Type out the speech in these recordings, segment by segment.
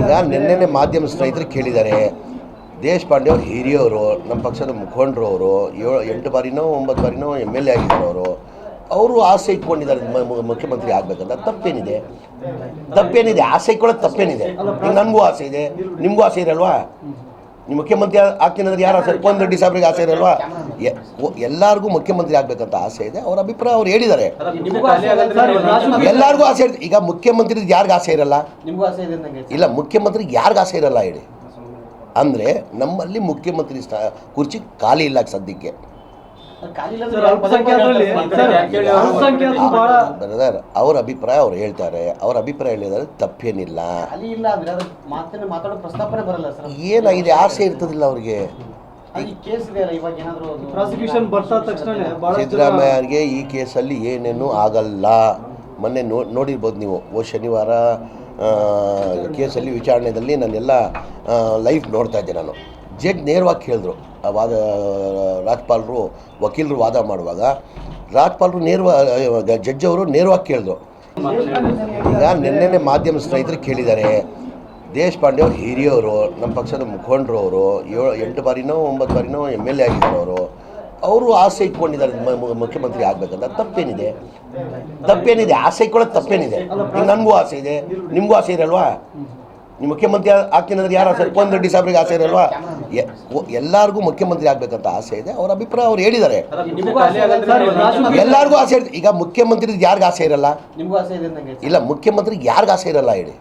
ಈಗ ನಿನ್ನೆನೆ ಮಾಧ್ಯಮ ಸ್ನೇಹಿತರು ಕೇಳಿದ್ದಾರೆ, ದೇಶಪಾಂಡೆ ಅವರು ಹಿರಿಯವರು, ನಮ್ಮ ಪಕ್ಷದ ಮುಖಂಡರು ಅವರು, ಏಳು, ಎಂಟು ಬಾರಿನೋ, ಒಂಬತ್ತು ಬಾರಿನೋ ಎಂ ಎಲ್ ಎ ಆಗಿದ್ದಾರೆ ಅವರು. ಅವರು ಆಸೆ ಇಟ್ಕೊಂಡಿದ್ದಾರೆ ಮುಖ್ಯಮಂತ್ರಿ ಆಗಬೇಕಂತ. ತಪ್ಪೇನಿದೆ? ತಪ್ಪೇನಿದೆ? ಆಸೆ ಇಟ್ಕೊಳ್ಳೋದು ತಪ್ಪೇನಿದೆ? ನನಗೂ ಆಸೆ ಇದೆ. ನಿಮಗೂ ಆಸೆ ಇರಲ್ವಾ ನೀವು ಮುಖ್ಯಮಂತ್ರಿ ಆಗ್ತೀನಿ ಅಂದ್ರೆ ಯಾರು? ಆಸೆ ಪೊನ್ ರೆಡ್ಡಿ ಸಾಹೇಬ್ರಿಗೆ ಆಸೆ ಇರಲ್ವಾ? ಎಲ್ಲರಿಗೂ ಮುಖ್ಯಮಂತ್ರಿ ಆಗ್ಬೇಕಂತ ಆಸೆ ಇದೆ. ಅವ್ರ ಅಭಿಪ್ರಾಯ ಅವ್ರು ಹೇಳಿದ್ದಾರೆ. ಎಲ್ಲರಿಗೂ ಆಸೆ ಇರ್ತದೆ ಈಗ ಮುಖ್ಯಮಂತ್ರಿ ಯಾರಿಗೂ ಆಸೆ ಇರಲ್ಲ? ಇದೆ ಇಲ್ಲ ಮುಖ್ಯಮಂತ್ರಿ ಯಾರಿಗೂ ಆಸೆ ಇರಲ್ಲ ಹೇಳಿ. ಅಂದರೆ ನಮ್ಮಲ್ಲಿ ಮುಖ್ಯಮಂತ್ರಿ ಕುರ್ಚಿ ಖಾಲಿ ಇಲ್ಲ ಸದ್ಯಕ್ಕೆ. ಬ್ರದರ್. ಅವ್ರ ಅಭಿಪ್ರಾಯ ಅವ್ರು ಹೇಳ್ತಾರೆ. ಅವ್ರ ಅಭಿಪ್ರಾಯ ಹೇಳಿದ್ರೆ ತಪ್ಪೇನಿಲ್ಲ. ಖಾಲಿ ಇಲ್ಲ ಮಾತನ್ನ ಮಾತಾಡೋ ಪ್ರಸ್ತಾಪನೆ ಬರಲ್ಲ ಸರ್. ಏನಾಗಿದೆ ಆಸೆ ಇರ್ತದಿಲ್ಲ ಅವ್ರಿಗೆ. ಸಿದ್ದರಾಮಯ್ಯಗೆ ಈ ಕೇಸಲ್ಲಿ ಏನೇನು ಆಗಲ್ಲ. ಮೊನ್ನೆ ನೋ ನೋಡಿರ್ಬೋದು ನೀವು ಓ ಶನಿವಾರ ಕೇಸಲ್ಲಿ ವಿಚಾರಣೆಯಲ್ಲಿ ನಾನೆಲ್ಲ ಲೈಫ್ ನೋಡ್ತಾ ಇದ್ದೆ ನಾನು. ಜಡ್ಜ್ ನೇರವಾಗಿ ಕೇಳಿದ್ರು. ಆ ವಾದ, ರಾಜ್ಪಾಲರು ವಕೀಲರು ವಾದ ಮಾಡುವಾಗ, ರಾಜ್ಪಾಲರು ನೇರವಾಗಿ ಜಡ್ಜ್ ಅವರು ನೇರವಾಗಿ ಕೇಳಿದ್ರು. ಈಗ ನಿನ್ನೆನೆ ಮಾಧ್ಯಮ ಸ್ನೇಹಿತರು ಕೇಳಿದ್ದಾರೆ, ದೇಶಪಾಂಡೆ ಅವರು ಹಿರಿಯವರು, ನಮ್ಮ ಪಕ್ಷದ ಮುಖಂಡರು ಅವರು, ಏಳು, ಎಂಟು ಬಾರಿನೋ, ಒಂಬತ್ತು ಬಾರಿನೋ ಎಂ ಎಲ್ ಎ ಅವರು. ಅವರು ಆಸೆ ಇಟ್ಕೊಂಡಿದ್ದಾರೆ ಮುಖ್ಯಮಂತ್ರಿ ಆಗಬೇಕಂತ. ತಪ್ಪೇನಿದೆ? ತಪ್ಪೇನಿದೆ? ಆಸೆ ಇಟ್ಕೊಳ್ಳೋದು ತಪ್ಪೇನಿದೆ? ನನಗೂ ಆಸೆ ಇದೆ. ನಿಮಗೂ ಆಸೆ ಇರಲ್ವಾ ನೀವು ಮುಖ್ಯಮಂತ್ರಿ ಆಗ್ತೀನಿ ಅಂದ್ರೆ ಯಾರು? ಆಸೆ ಕೋನ್ ರೆಡ್ಡಿ ಸಾಹೇಬ್ರಿಗೆ ಆಸೆ ಇರಲ್ವಾ? ಎ- ಒ- ಎಲ್ಲರಿಗೂ ಮುಖ್ಯಮಂತ್ರಿ ಆಗ್ಬೇಕಂತ ಆಸೆ ಇದೆ. ಅವ್ರ ಅಭಿಪ್ರಾಯ ಅವ್ರು ಹೇಳಿದ್ದಾರೆ. ಆಸೆ ಇದೆ ಎಲ್ಲರಿಗೂ ಆಸೆ ಇರ್ತದೆ ಈಗ ಮುಖ್ಯಮಂತ್ರಿ ಯಾರಿಗೂ ಆಸೆ ಇರಲ್ಲ? ನಿಮ್ಗೂ ಆಸೆ ಇದೆ ಅಂದಂಗೆ ಇಲ್ಲ ಮುಖ್ಯಮಂತ್ರಿಗೆ ಯಾರಿಗೂ ಆಸೆ ಇರಲ್ಲ ಹೇಳಿ.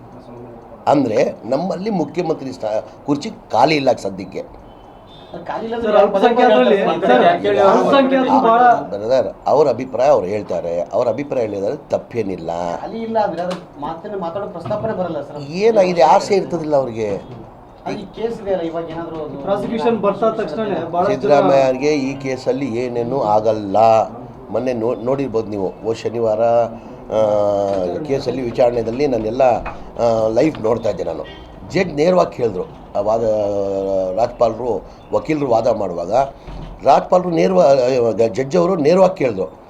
ಅಂದರೆ ನಮ್ಮಲ್ಲಿ ಮುಖ್ಯಮಂತ್ರಿ ಸ್ಥಾ ಕುರ್ಚಿ ಖಾಲಿ ಇಲ್ಲ ಸದ್ಯಕ್ಕೆ. ಬ್ರದರ್ ಅವ್ರ ಅಭಿಪ್ರಾಯ ಅವ್ರು ಹೇಳ್ತಾರೆ. ಅವ್ರ ಅಭಿಪ್ರಾಯ ಹೇಳಿದ್ರೆ ತಪ್ಪೇನಿಲ್ಲ. ಖಾಲಿ ಇಲ್ಲ ಮಾತನ್ನ ಮಾತಾಡೋ ಪ್ರಸ್ತಾಪನೆ ಬರಲ್ಲ ಸರ್. ಏನಾಗಿದೆ? ಆಸೆ ಇರ್ತದಿಲ್ಲ ಅವ್ರಿಗೆ. ಸಿದ್ದರಾಮಯ್ಯ ಈ ಕೇಸಲ್ಲಿ ಏನೇನು ಆಗಲ್ಲ. ಮೊನ್ನೆ ನೋ ನೋಡಿರ್ಬೋದು ನೀವು ಓ ಶನಿವಾರ ಕೇಸಲ್ಲಿ ವಿಚಾರಣೆಯಲ್ಲಿ ನಾನೆಲ್ಲ ಲೈವ್ ನೋಡ್ತಾ ಇದ್ದೆ ನಾನು. ಜಡ್ಜ್ ನೇರವಾಗಿ ಕೇಳಿದ್ರು. ಆ ವಾದ, ರಾಜ್ಪಾಲರು, ವಕೀಲರು ವಾದ ಮಾಡುವಾಗ, ರಾಜ್ಪಾಲರು ನೇರವಾಗಿ ಜಡ್ಜ್ ಅವರು ನೇರವಾಗಿ ಕೇಳಿದ್ರು.